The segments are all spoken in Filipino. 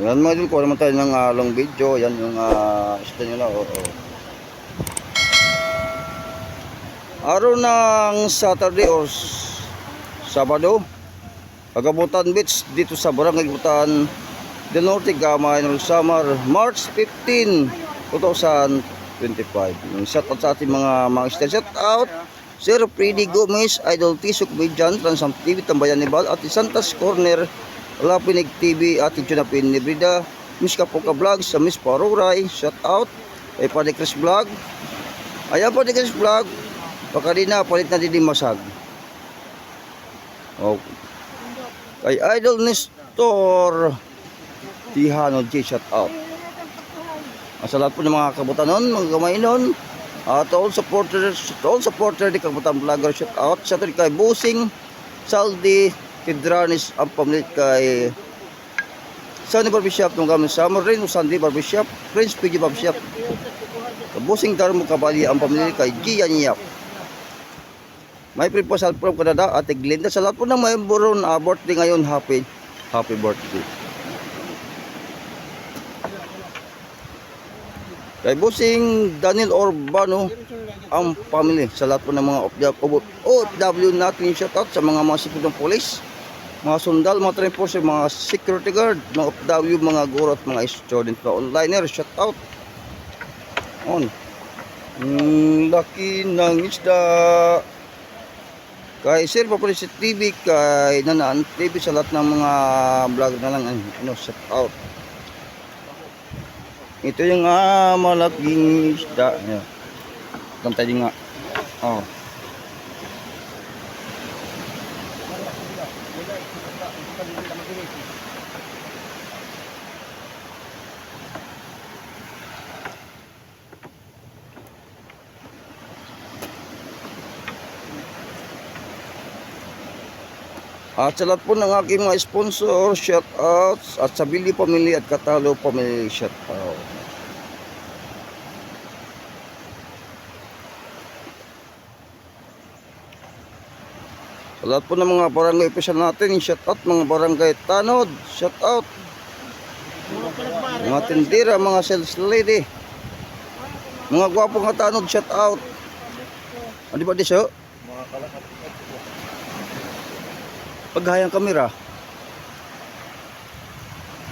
Yan mga idol, kuha naman tayo ng ah, long video. Yan yung uh, isda nyo na. oo. Araw ng Saturday or Sabado, Pagabutan Beach dito sa Barangay Gutan, Del Norte, Gamay, ng Samar, March 15, 2025. Yung shout out sa ating mga mga isda. Shout out Sir Freddy Gomez, Idol Tisuk Comedian, Transam TV, Tambayan ni Bal, at Santas Corner, Lapinig TV, at Junapin ni Brida, Miss Kapuka Vlog, sa Miss Paruray, shout out, kay Padre Chris Vlog, ayan Padre Chris Vlog, baka di na, palit na din masag. Okay. Kay Idol Nestor, Tihano J, shout out. Sa lahat po ng mga kabutanon, mga gamay nun, at all supporters, all supporter di kabutan vlogger shout out sa kay Busing, Saldi, Kidranis, ang pamilit kay Sunny Barbershop nung kami summer rin, Sunday Barbershop, Prince PG Barbershop, Busing Darmo Kabali, ang pamilit kay Gian Yap. May proposal from Canada at Glinda sa lahat po ng may buron uh, birthday ngayon, happy, happy birthday. Kay Busing Daniel Orbano ang family sa lahat po ng mga OFW, natin shout out sa mga mga sikod ng polis, mga sundal, mga enforcer, mga security guard, mga OFW, mga guro at mga student na onliner shout out. On. Mm, laki ng isda. Kay Sir Papalit TV, kay Nanaan TV sa lahat ng mga vlog na lang, ano, shout out. Ito yung ah, malaking isda. Ayan. Kantay din nga. Oh. At sa lahat po ng aking mga sponsor, shout out at sa Billy Family at Katalo Family, shout out. Sa lahat po ng mga barangay official natin, shout out mga barangay Tanod, shout out. Mga tindira, mga sales lady. Mga gwapong nga tanod, shout out. Ano ba di siya? Paghayang kamera.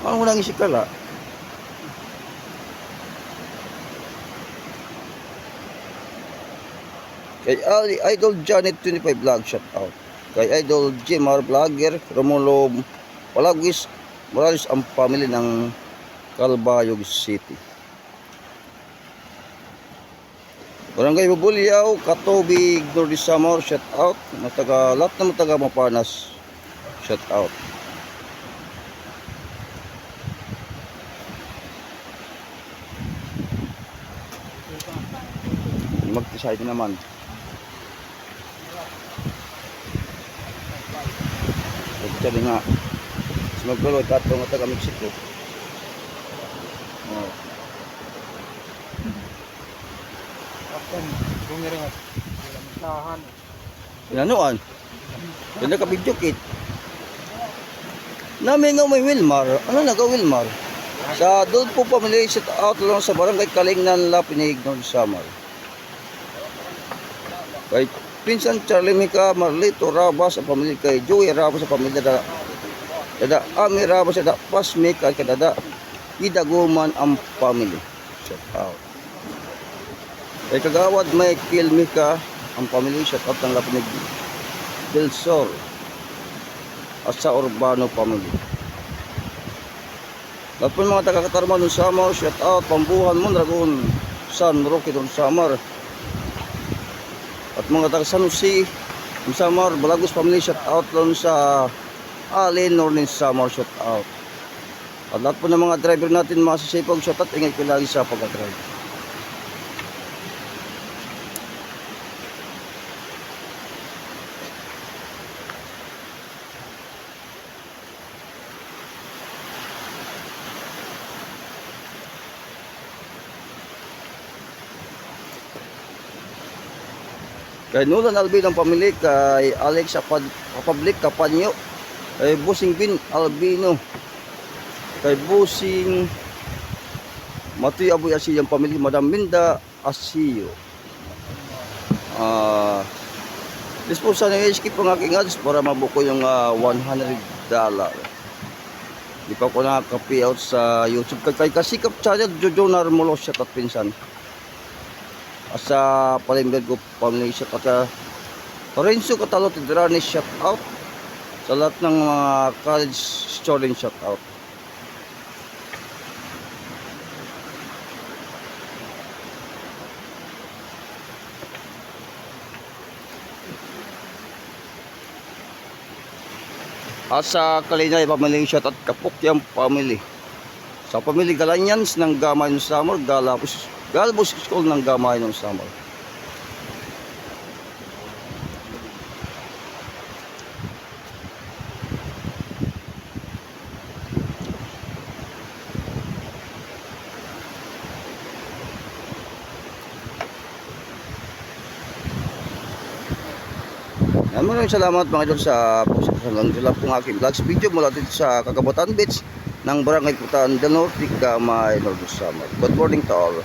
Ano mo nang isikala? Kay Idol Janet 25 Vlog shout out. Kay Idol Jimar Vlogger Romulo Palagwis Morales ang family ng Calbayog City. Barangay Bubulyaw, Katubig, Nordi Samar, shout out. Mataga, lahat na mataga Mapanas, shout out. Mag-decide naman. Sabi nga, sumagpalo, tato nga taga Mexico. Oh. Kapten, bumiri nga. Tahan. Inanuan? Yan ka video kit. Namin nga may Wilmar. Ano naga Wilmar? Sa doon po pamilya shout out lang sa barangay Kalingnan Lapinig ng Samar. Kay Pinsan Charlie Mika Marlito Rabas sa pamilya kay Joey Rabas sa pamilya da Dada Ami Rabas sa da Pasmik at kadada Idaguman ang family. Shout out. Kay kagawad Michael Mika ang pamilya shout out ng Lapinig Del Sol at sa Urbano family. Lahat po mga taga-Katarman ng Samar, shout out, Pambuhan, Mondragon, San Roque ng Samar. At mga taga San Jose, ng Samar, Balagos family, shout out lang sa Alin, Northern Samar, shout out. At lahat po ng mga driver natin, mga sasipag, shout out, ingay ko lagi sa pagka-drive. Kay Nolan Alvin ang pamili kay Alex Kapablik Kapanyo kay Busing Bin Albino kay Busing Matuy Aboy Asiyang pamilya Madam Minda Asiyo ah This po sana i-skip ang aking ads para mabuko yung ah, 100 dollar. Di pa ko nakaka-pay out sa YouTube. Kay, kay Kasikap Channel, Jojo Narmolo, shout out pinsan. At sa Palembag ko, shout out. ka. Lorenzo Catalo Tidrani, shout out. Sa lahat ng mga college student, shout out. At sa Kalinay Family Shout at Kapukyang Family. Sa Family Galanyans ng Gamay Samar, Galapos, Galapos School ng Gamay ng Samar. Yan, maraming salamat mga idol sa pagsasalang sila pong aking vlogs video mula dito sa Kakabutan Beach ng Barangay Kutaan del Norte, Gamay, Northern Samar. Good morning to all.